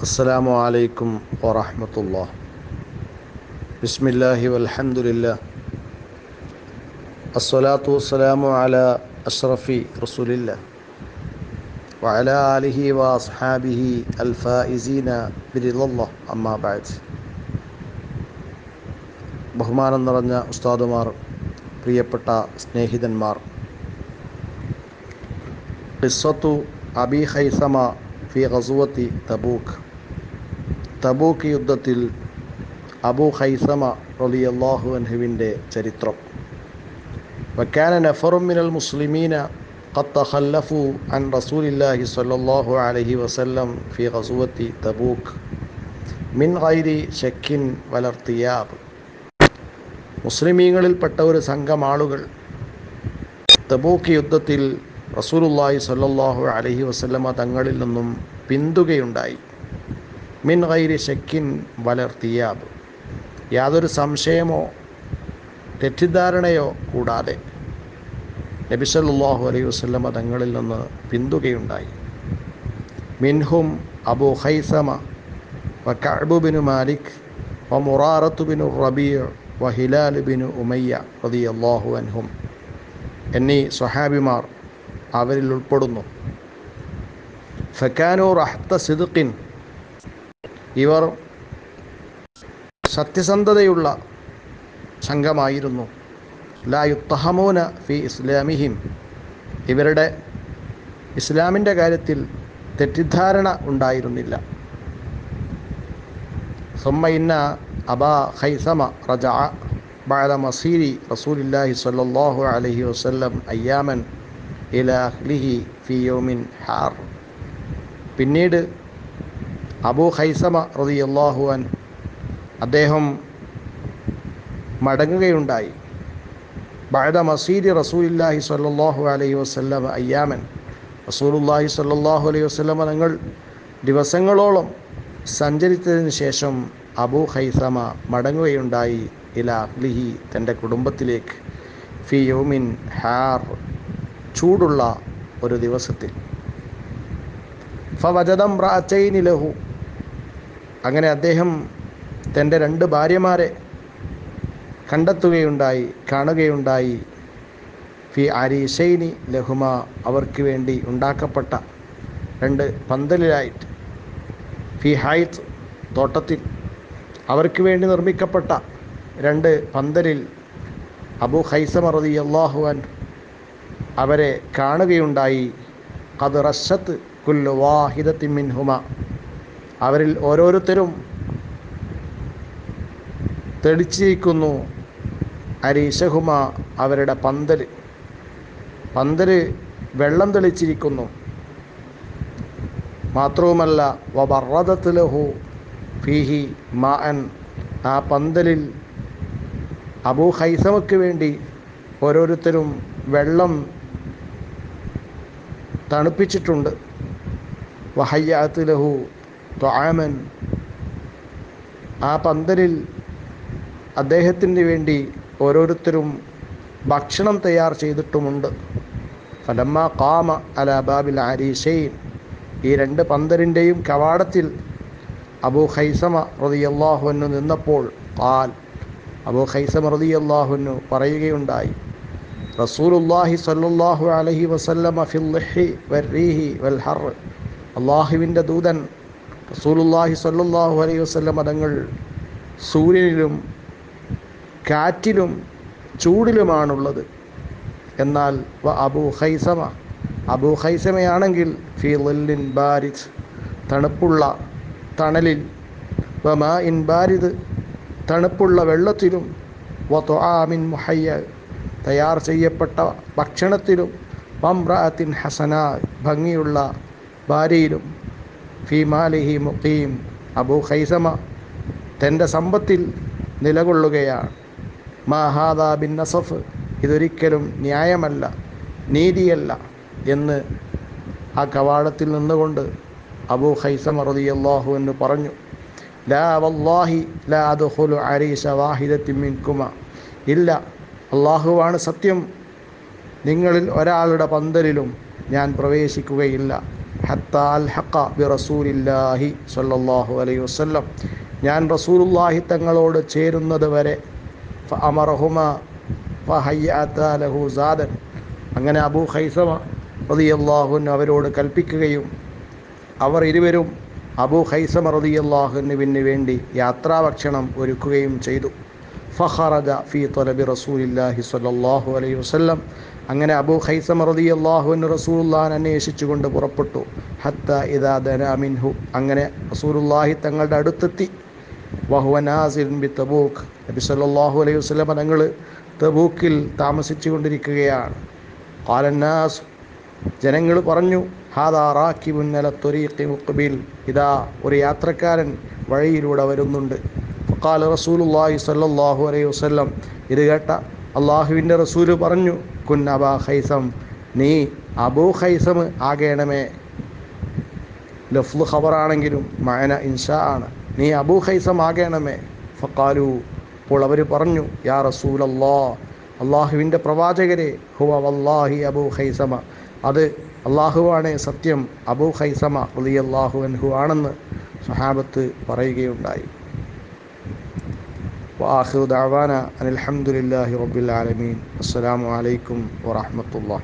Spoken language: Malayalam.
السلام عليكم ورحمة الله بسم الله والحمد لله الصلاة والسلام على أشرف رسول الله وعلى آله وأصحابه الفائزين برضا الله أما بعد ബഹുമാനം നിറഞ്ഞ ഉസ്താദുമാർ പ്രിയപ്പെട്ട സ്നേഹിതന്മാർ ഖിസ്സത്തു അബി ഹൈസമ ഫി ഖസുവത്തി തബൂക്ക് തബൂക്ക് യുദ്ധത്തിൽ അബു ഹൈസമ റലി അള്ളാഹു അൻഹുവിന്റെ ചരിത്രം. വക്കാന നഫറുമിനൽ മുസ്ലിമീന ഖത്ത ഖത്തഖല്ലഫു അൻ റസൂലില്ലാഹി സ്വല്ലല്ലാഹു അലൈഹി വസല്ലം ഫി ഖസുവത്തി തബൂക്ക് മിൻ ഗൈരി ഷക്കിൻ വലർത്തിയാബ്. മുസ്ലിമീങ്ങളിൽപ്പെട്ട ഒരു സംഘം ആളുകൾ തബൂക്ക് യുദ്ധത്തിൽ റസൂലുല്ലാഹി സ്വല്ലല്ലാഹു അലൈഹി വസല്ലമ തങ്ങളിൽ നിന്നും പിന്തുകയുണ്ടായി. മിൻ ഗൈരി വലർ വലർത്തിയാബ് യാതൊരു സംശയമോ തെറ്റിദ്ധാരണയോ കൂടാതെ നബി സല്ലല്ലാഹു അലൈഹി വസല്ലമ തങ്ങളിൽ നിന്ന് പിന്തുകയുണ്ടായി. മിൻഹും അബു ഹൈസമ വ കഅബുബിനു മാലിക് വ മുറാറത്തുബിനു ബിനു റബീഅ് വ ഹിലാൽ ബിനു ഉമയ്യ അള്ളാഹു അൻഹും. എന്നീ സ്വഹാബിമാർ അവരിൽ ഉൾപ്പെടുന്നു. ഫക്കാനൂർ റഹ്ത സിദ്ഖിൻ ഇവർ സത്യസന്ധതയുള്ള സംഘമായിരുന്നു ലാ യുത്തഹമൂന ഫി ഇസ്ലാമിഹിം ഇവരുടെ ഇസ്ലാമിൻ്റെ കാര്യത്തിൽ തെറ്റിദ്ധാരണ ഉണ്ടായിരുന്നില്ല ثم إن أبا خيثمة رجع بعد مصير رسول الله صلى الله عليه وسلم أياما إلى أهله في يوم حار പിന്നീട് അബൂ ഹൈസമ റതി അൻ അദ്ദേഹം മടങ്ങുകയുണ്ടായി. ബഅദ മസീരി റസൂലില്ലാഹി സ്വല്ലല്ലാഹു അലൈഹി വസല്ലം അയ്യാമൻ. റസൂലുല്ലാഹി സ്വല്ലല്ലാഹു അലൈഹി വസ്ലമ തങ്ങൾ ദിവസങ്ങളോളം സഞ്ചരിച്ചതിന് ശേഷം അബൂ ഹൈസമ മടങ്ങുകയുണ്ടായി ഇല അഹ്ലിഹി തന്റെ കുടുംബത്തിലേക്ക്. ഫി യോമിൻ ഹാർ ചൂടുള്ള ഒരു ദിവസത്തിൽ. ഫവജദം റാച്ചൈനി ലഹു അങ്ങനെ അദ്ദേഹം തന്റെ രണ്ട് ഭാര്യമാരെ കണ്ടെത്തുകയുണ്ടായി കാണുകയുണ്ടായി. ഫി ആരീഷൈനി ലഹുമ അവർക്ക് വേണ്ടി ഉണ്ടാക്കപ്പെട്ട രണ്ട് പന്തലിലായിട്ട്. ഫി ഹൈത്ത് തോട്ടത്തിൽ അവർക്ക് വേണ്ടി നിർമ്മിക്കപ്പെട്ട രണ്ട് പന്തലിൽ അബു ഹൈസമ റതി അള്ളാഹുവാൻ അവരെ കാണുകയുണ്ടായി. അത് റഷത്ത് കുല്ലു വാഹിദത്തി മിൻഹുമ. അവരിൽ ഓരോരുത്തരും തെളിച്ചിരിക്കുന്നു. അരീഷഹുമ അവരുടെ പന്തൽ പന്തൽ വെള്ളം തെളിച്ചിരിക്കുന്നു. മാത്രവുമല്ല വബറദത്തിലഹു ഫിഹി മാൻ ആ പന്തലിൽ അബൂ ഹൈസമക്ക് വേണ്ടി ഓരോരുത്തരും വെള്ളം തണുപ്പിച്ചിട്ടുണ്ട്. വഹയ്യാത്ത് ലഹു ആ പന്തലിൽ അദ്ദേഹത്തിന് വേണ്ടി ഓരോരുത്തരും ഭക്ഷണം തയ്യാർ ചെയ്തിട്ടുമുണ്ട്. ഫലമ്മ കാമ അല ബാബിൽ ഈ രണ്ട് പന്തലിന്റെയും കവാടത്തിൽ അബൂ ഹൈസമ റതിയല്ലാഹുവിനു നിന്നപ്പോൾ കാൽ അബൂ ഹൈസമ റതിയല്ലാഹുവിനു പറയുകയുണ്ടായി റസൂലുല്ലാഹി സല്ലാഹു അലഹി വസല്ലമ വരീഹി വൽ ഹർ. ദൂതൻ റസൂലുല്ലാഹി സ്വല്ലല്ലാഹു അലൈഹി വസ്ലം തങ്ങൾ സൂര്യനിലും കാറ്റിലും ചൂടിലുമാണുള്ളത്. എന്നാൽ വ അബൂ ഹൈസമ അബൂ ഹൈസമയാണെങ്കിൽ ഫി ലിൻ ബാരിദ് തണുപ്പുള്ള തണലിൽ വ മാ ഇൻ ബാരിദ് തണുപ്പുള്ള വെള്ളത്തിലും വ തൊആമിൻ മുഹയ്യ തയ്യാർ ചെയ്യപ്പെട്ട ഭക്ഷണത്തിലും വംറാത്തിൻ ഹസന ഭംഗിയുള്ള ഭാര്യയിലും ഫി മാലിഹി മുഖീം. അബൂ ഖൈസമ തന്റെ സമ്പത്തിൽ നിലകൊള്ളുകയാണ്. മഹാദാ ബിൻ നസഫ് ഇതൊരിക്കലും ന്യായമല്ല നീതിയല്ല എന്ന് ആ കവാടത്തിൽ നിന്നുകൊണ്ട് അബൂ ഖൈസമ റളിയല്ലാഹു എന്ന് പറഞ്ഞു. ലാ വല്ലാഹി ലാ അദ്ഖുലു അരീശ വാഹിദത്തിൻ മിൻകുമ. ഇല്ല അള്ളാഹുവാണ് സത്യം. നിങ്ങളിൽ ഒരാളുടെ പന്തലിലും ഞാൻ പ്രവേശിക്കുകയില്ല. ഹത്ത അൽ ഹക്ക ബി റസൂലില്ലാഹി ഞാൻ റസൂലുള്ളാഹി തങ്ങളോട് ചേരുന്നത് വരെ സാദൻ. അങ്ങനെ അബൂ ഖൈസമ റളിയല്ലാഹുൻ അവരോട് കൽപ്പിക്കുകയും അവർ ഇരുവരും അബൂ ഖൈസമ റളിയല്ലാഹുവിന് വേണ്ടി യാത്രാഭക്ഷണം ഒരുക്കുകയും ചെയ്തു. ഫഖറജ ഫി തൊലബി റസൂലില്ലാഹി സ്വല്ലല്ലാഹു അലൈഹി വസല്ലം അങ്ങനെ അബൂ ഖൈസമ റളിയല്ലാഹുവിന് റസൂലുല്ലാൻ അന്വേഷിച്ചുകൊണ്ട് പുറപ്പെട്ടു. ഹത്ത ഇദാ ദനാമിൻഹു അങ്ങനെ റസൂലുല്ലാഹി തങ്ങളുടെ അടുത്തെത്തി. വഹുവ നാസിൻ ബി തബൂഖ് നബി സല്ലല്ലാഹു അലൈഹി വസല്ലം തങ്ങൾ തബൂക്കിൽ താമസിച്ചു കൊണ്ടിരിക്കുകയാണ് ആലന്നാസ് ജനങ്ങൾ പറഞ്ഞു ഹാദാ റാക്കിബുൻ നല തൊരീഖി മുഖ്ബിൽ. ഇതാ ഒരു യാത്രക്കാരൻ വഴിയിലൂടെ വരുന്നുണ്ട്. ഫക്കാൽ റസൂലുല്ലാഹി സല്ലാഹു അലൈഹി വസ്ലം ഇത് കേട്ട അള്ളാഹുവിന്റെ റസൂൽ പറഞ്ഞു കുൻ അബാ ഹൈസം നീ അബൂ ഹൈസം ആകേണമേ. ലഫ്ല് ഖബറാണെങ്കിലും മഅന ഇൻഷാ ആണ്. നീ അബൂ ഹൈസം ആകേണമേ. ഫക്കാലു അപ്പോൾ അവർ പറഞ്ഞു യാ റസൂലല്ലാ അള്ളാഹുവിന്റെ പ്രവാചകരെ ഹുവ വല്ലാഹി അബൂ ഖൈസമ. അത് അള്ളാഹുവാണ് സത്യം അബൂ ഹൈസമ അലി അള്ളാഹു അൻഹു ആണെന്ന് സഹാബത്ത് പറയുകയുണ്ടായി. വാഹിർ ദാവാന അനിൽഹമുല്ലാഹി റബ്ബുൽ ആലമീൻ അസ്സാം വലൈക്കും വാഹമത്തല്ലാ